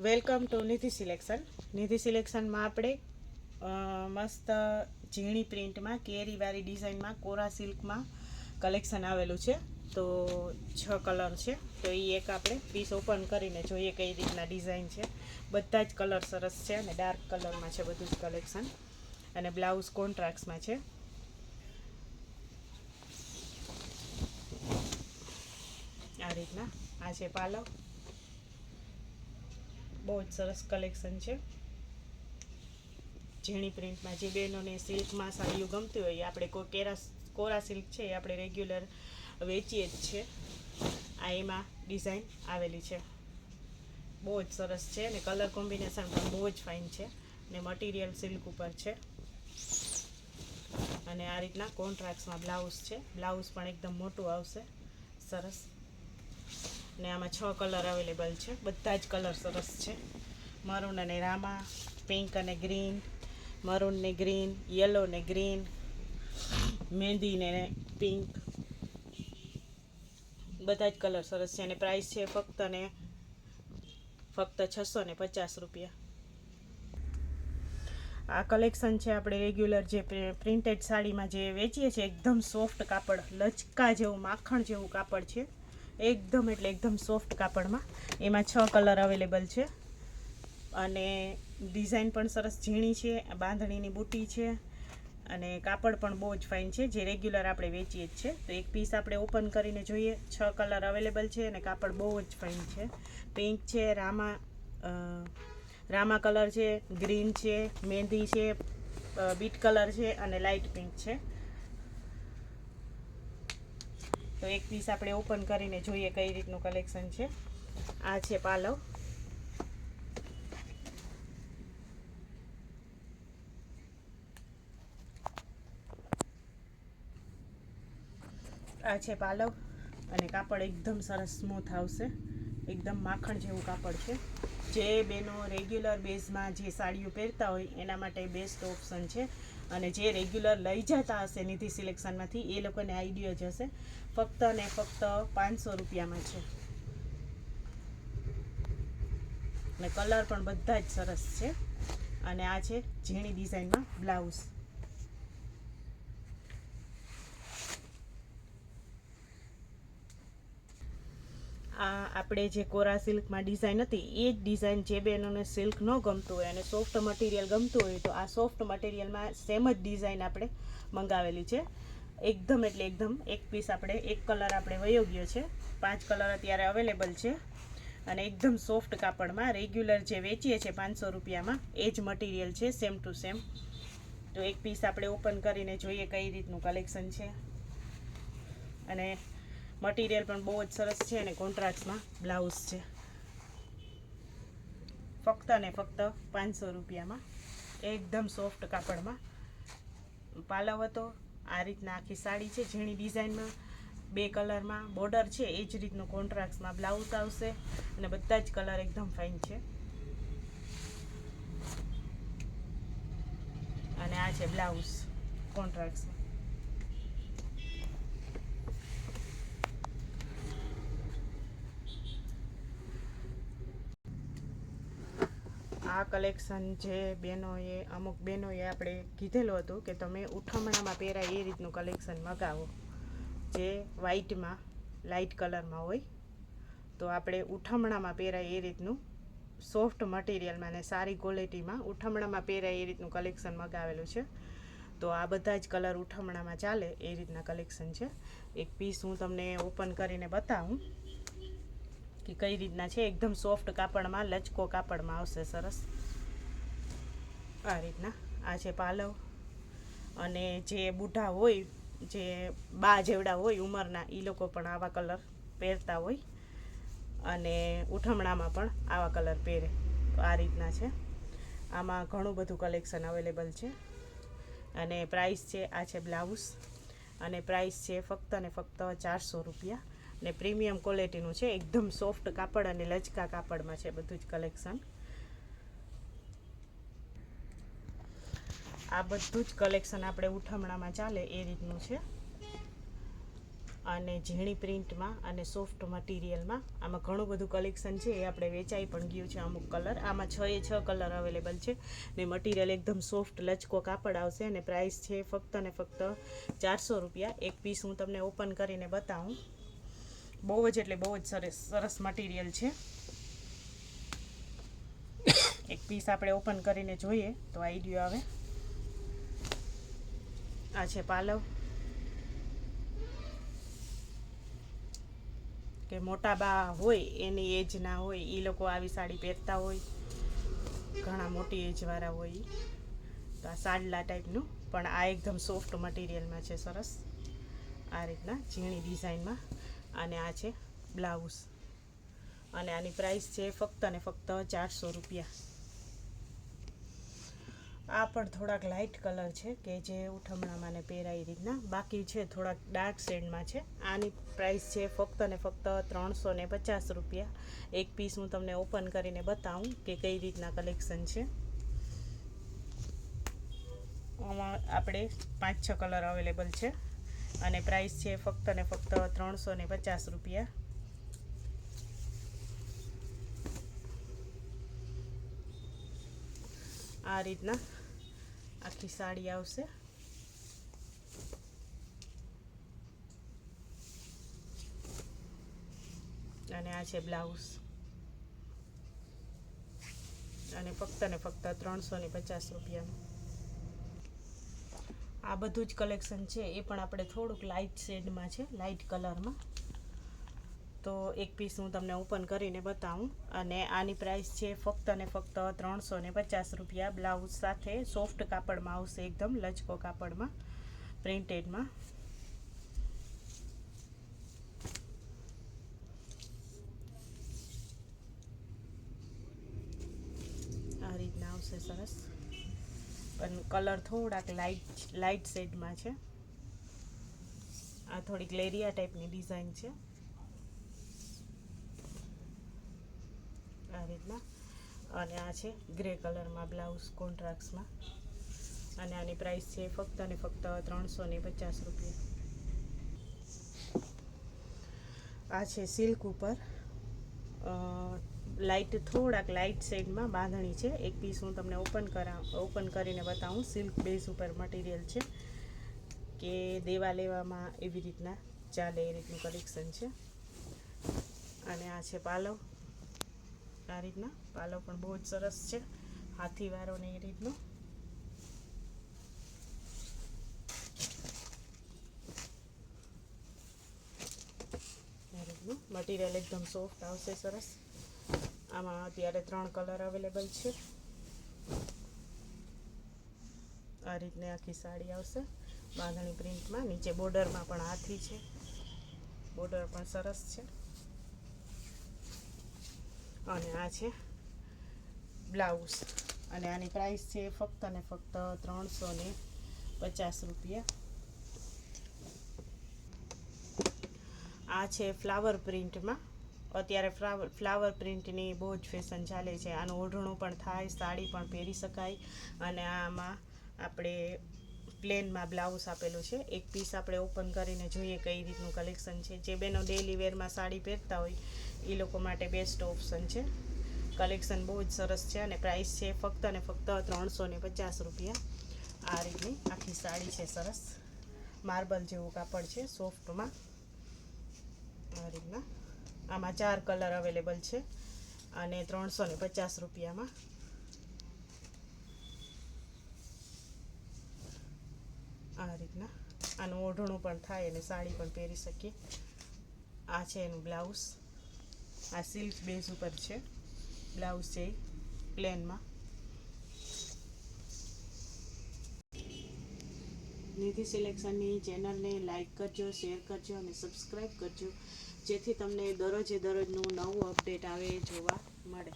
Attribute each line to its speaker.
Speaker 1: Welcome to Nidhi selection. Nidhi સિલેક્શનમાં આપણે મસ્ત ઝીણી પ્રિન્ટમાં કેરીવાળી ડિઝાઇનમાં, કોરા સિલ્કમાં કલેક્શન આવેલું છે. તો છ કલર છે. તો એ એક આપણે પીસ ઓપન કરીને જોઈએ કઈ રીતના ડિઝાઇન છે. બધા જ કલર સરસ છે અને ડાર્ક કલરમાં છે બધું જ કલેક્શન. અને બ્લાઉઝ કોન્ટ્રાક્ટ્સમાં છે. આ રીતના. આ છે પાલવ. બહુ જ સરસ કલેક્શન છે. ઝીણી પ્રિન્ટમાં જે બહેનોને સિલ્કમાં સાડીઓ ગમતી હોય આપણે કોઈ કેરા, કોરા સિલ્ક છે, એ આપણે રેગ્યુલર વેચીએ જ છે. આ એમાં ડિઝાઇન આવેલી છે. બહુ જ સરસ છે અને કલર કોમ્બિનેશન પણ બહુ જ ફાઇન છે ને મટીરિયલ સિલ્ક ઉપર છે. અને આ રીતના કોન્ટ્રાક્ટ્સમાં બ્લાઉઝ છે. બ્લાઉઝ પણ એકદમ મોટું આવશે. સરસ. ને આમાં છ કલર અવેલેબલ છે. બધા જ કલર સરસ છે. મરૂન અને રામા, પિંક અને ગ્રીન, મરૂન ને ગ્રીન, યલો ને ગ્રીન મહેંદી ને પિંક. બધા જ કલર સરસ છે અને પ્રાઇસ છે ફક્ત ને ફક્ત છસો ને પચાસ રૂપિયા. આ કલેક્શન છે આપણે રેગ્યુલર જે પ્રિન્ટેડ સાડીમાં જે વેચીએ છીએ, એકદમ સોફ્ટ કાપડ, લચકા જેવું, માખણ જેવું કાપડ છે. એકદમ એટલે એકદમ સોફ્ટ કાપડમાં. એમાં છ કલર અવેલેબલ છે. અને ડિઝાઇન પણ સરસ ઝીણી છે બાંધણીની બુટી છે, અને કાપડ પણ બહુ જ ફાઇન છે, જે રેગ્યુલર આપણે વેચીએ જ છે. તો એક પીસ આપણે ઓપન કરીને જોઈએ, છ કલર અવેલેબલ છે અને કાપડ બહુ જ ફાઇન છે. પિંક છે, રામા રામા કલર છે ગ્રીન છે મહેંદી છે બીટ કલર છે અને લાઇટ પિંક છે. તો એક પીસ આપણે ઓપન કરીને જોઈએ કઈ રીતનું કલેક્શન છે. આ છે પાલવ. આ છે પાલવ અને કાપડ એકદમ સરસ સ્મૂથ આવશે. એકદમ માખણ જેવું કાપડ છે. જે બેનો રેગ્યુલર બેઝમાં જે સાડીઓ પહેરતા હોય એના માટે બેસ્ટ ઓપ્શન છે. અને જે રેગ્યુલર લઈ જતા હશે નિધિ સિલેક્શનમાંથી, એ લોકોને આઈડિયો જ હશે. ફક્ત ને ફક્ત પાંચસો રૂપિયામાં છે. અને કલર પણ બધા જ સરસ છે. અને આ છે ઝીણી ડિઝાઇનમાં બ્લાઉઝ. આ આપણે જે કોરા સિલ્કમાં ડિઝાઇન હતી, એ જ ડિઝાઇન જે બહેનોને સિલ્ક ન ગમતું હોય અને સોફ્ટ મટીરિયલ ગમતું હોય તો આ સોફ્ટ મટીરિયલમાં સેમ જ ડિઝાઇન આપણે મંગાવેલી છે. એકદમ એટલે એકદમ, એક પીસ આપણે, એક કલર આપણે વયો ગયો છે. પાંચ કલર અત્યારે અવેલેબલ છે. અને એકદમ સોફ્ટ કાપડમાં રેગ્યુલર જે વેચીએ છીએ પાંચસો રૂપિયામાં, એ જ મટીરિયલ છે સેમ ટુ સેમ તો એક પીસ આપણે ઓપન કરીને જોઈએ કઈ રીતનું કલેક્શન છે. અને મટીરિયલ પણ બહુ જ સરસ છે અને કોન્ટ્રાક્ટમાં બ્લાઉઝ છે. ફક્ત ને ફક્ત પાંચસો રૂપિયામાં, એકદમ સોફ્ટ કાપડમાં. પાલવ હતો આ રીતના આખી સાડી છે ઝીણી ડિઝાઇનમાં બે કલરમાં બોર્ડર છે, એ જ રીતનું કોન્ટ્રાક્ટમાં બ્લાઉઝ આવશે અને બધા જ કલર એકદમ ફાઇન છે. અને આ છે બ્લાઉઝ કોન્ટ્રાક્ટમાં આ કલેક્શન જે બહેનોએ, અમુક બહેનોએ આપણે કીધેલું હતું કે તમે ઉઠમણામાં પહેરાય એ રીતનું કલેક્શન મગાવો, જે વ્હાઇટમાં, લાઇટ કલરમાં હોય. તો આપણે ઉઠમણામાં પહેરાય એ રીતનું સોફ્ટ મટીરિયલમાં અને સારી ક્વોલિટીમાં ઉઠમણામાં પહેરાય એ રીતનું કલેક્શન મગાવેલું છે. તો આ બધા જ કલર ઉઠમણામાં ચાલે એ રીતના કલેક્શન છે. એક પીસ હું તમને ઓપન કરીને બતાવું. કે કઈ રીતના છે? એકદમ સોફ્ટ કાપડમાં, લચકો કાપડમાં આવશે સરસ. આ રીતના. આ છે પાલવ. અને જે બુઢા હોય, જે બા જેવડા હોય ઉંમરના એ લોકો પણ આવા કલર પહેરતા હોય. અને ઉઠમણામાં પણ આવા કલર પહેરે. તો આ રીતના છે. આમાં ઘણું બધું કલેક્શન અવેલેબલ છે. અને પ્રાઇસ છે, આ છે બ્લાઉઝ. અને પ્રાઇસ છે ફક્ત ને ફક્ત ચારસો રૂપિયા. ને પ્રીમિયમ ક્વોલિટીનું છે, એકદમ સોફ્ટ કાપડ અને લચકા કાપડમાં છે બધું જ કલેક્શન. આ બધું જ કલેક્શન આપણે ઉઠમણામાં ચાલે એ રીતનું છે. અને ઝીણી પ્રિન્ટમાં અને સોફ્ટ મટીરિયલમાં આમાં ઘણું બધું કલેક્શન છે, એ આપણે વેચાઈ પણ ગયું છે અમુક કલર. આમાં છ એ છ કલર અવેલેબલ છે ને મટીરિયલ એકદમ સોફ્ટ, લચકો કાપડ આવશે અને પ્રાઇસ છે ફક્ત ને ફક્ત ચારસો રૂપિયા. એક પીસ હું તમને ઓપન કરીને બતાવું. બહુ જ એટલે બહુ જ સરસ સરસ મટીરિયલ છે. એક પીસ આપણે ઓપન કરીને જોઈએ તો આઈડિયો આવે. આ છે પાલવ. કે મોટા બા હોય, એની એજ ના હોય એ લોકો આવી સાડી પહેરતા હોય. ઘણા મોટી એજવાળા હોય. તો આ સાડલા ટાઈપનું પણ આ એકદમ સોફ્ટ મટીરિયલમાં છે સરસ. આ રીતના ઝીણી ડિઝાઇનમાં અને આ છે બ્લાઉઝ. અને આની પ્રાઇસ છે ફક્ત ને ફક્ત ચારસો રૂપિયા. આ પણ થોડાક લાઇટ કલર છે કે જે ઉઠમણામાં ને પહેરાય રીતના. બાકી છે થોડાક ડાર્ક શેડમાં છે. આની પ્રાઇસ છે ફક્ત ને ફક્ત ત્રણસો ને પચાસ રૂપિયા. એક પીસ હું તમને ઓપન કરીને બતાવું કે કઈ રીતના કલેક્શન છે. આમાં આપણે પાંચ છ કલર અવેલેબલ છે. અને પ્રાઇસ છે ફક્ત ને ફક્ત ત્રણસો ને પચાસ રૂપિયા. આ રીતના આખી સાડી આવશે. અને આ છે બ્લાઉઝ અને ફક્ત ને ફક્ત ત્રણસો ને પચાસ રૂપિયામાં આ બધું જ કલેક્શન છે, એ પણ આપણે થોડુંક લાઇટ શેડમાં છે લાઇટ કલરમાં તો એક પીસ હું તમને ઓપન કરીને બતાવું. અને આની પ્રાઇસ છે ફક્ત ને ફક્ત ત્રણસો ને પચાસ રૂપિયા. બ્લાઉઝ સાથે સોફ્ટ કાપડમાં આવશે એકદમ લચકો કાપડમાં પ્રિન્ટેડમાં આ રીતના આવશે સરસ. પણ કલર થોડાક લાઇટ લાઇટ શેડમાં છે. આ થોડીક લેરિયા ટાઈપની ડિઝાઇન છે. આ રીતના. અને આ છે ગ્રે કલરમાં બ્લાઉઝ કોન્ટ્રાક્ટ્સમાં અને આની પ્રાઇસ છે ફક્ત અને ફક્ત ત્રણસો ને પચાસ રૂપિયા. આ છે સિલ્ક ઉપર. લાઇટ થોડાક લાઇટ શેડમાં બાંધણી છે. એક પીસ હું તમને ઓપન કરા, ઓપન કરીને બતાવું. સિલ્ક બેઝ ઉપર મટીરિયલ છે કે દેવા લેવામાં એવી રીતના ચાલે એ રીતનું કલેક્શન છે. અને આ છે પાલવ આ રીતના પાલવ પણ બહુ જ સરસ છે. હાથીવારો ને એ રીતનો મટીરિયલ એકદમ સોફ્ટ આવશે સરસ. આમાં અત્યારે ત્રણ કલર અવેલેબલ છે. આ રીતની આખી સાડી આવશે. બાંધણી પ્રિન્ટમાં. નીચે બોર્ડરમાં પણ હાથી છે. બોર્ડર પણ સરસ છે. અને આ છે બ્લાઉઝ. અને આની પ્રાઇસ છે ફક્ત ને ફક્ત ત્રણસો ને પચાસ રૂપિયા. આ છે ફ્લાવર પ્રિન્ટમાં. અત્યારે ફ્લાવર ફ્લાવર પ્રિન્ટની બહુ જ ફેશન ચાલે છે. આનું ઓઢણું પણ થાય, સાડી પણ પહેરી શકાય અને આમાં આપણે પ્લેનમાં બ્લાઉઝ આપેલું છે. એક પીસ આપણે ઓપન કરીને જોઈએ કઈ રીતનું કલેક્શન છે. જે બેનો ડેલી વેરમાં સાડી પહેરતા હોય એ લોકો માટે બેસ્ટ ઓપ્શન છે. કલેક્શન બહુ જ સરસ છે અને પ્રાઇસ છે ફક્ત ને ફક્ત ત્રણસો ને પચાસ રૂપિયા. આ રીતની આખી સાડી છે સરસ. માર્બલ જેવું કાપડ છે સોફ્ટમાં આ રીતના. આમાં ચાર કલર અવેલેબલ છે અને ત્રણસો ને પચાસ રૂપિયામાં. આ રીતના. આનું ઓઢણું પણ થાય અને સાડી પણ પહેરી શકીએ. આ છે એનું બ્લાઉઝ. આ સિલ્ક બેઝ ઉપર છે. બ્લાઉઝ છે પ્લેનમાં. નિધિ સિલેક્શનની ચેનલને લાઇક કરજો, શેર કરજો અને સબસ્ક્રાઈબ કરજો. જેથી તમને દરરોજે દરરોજનું નવું અપડેટ આવે એ જોવા મળે.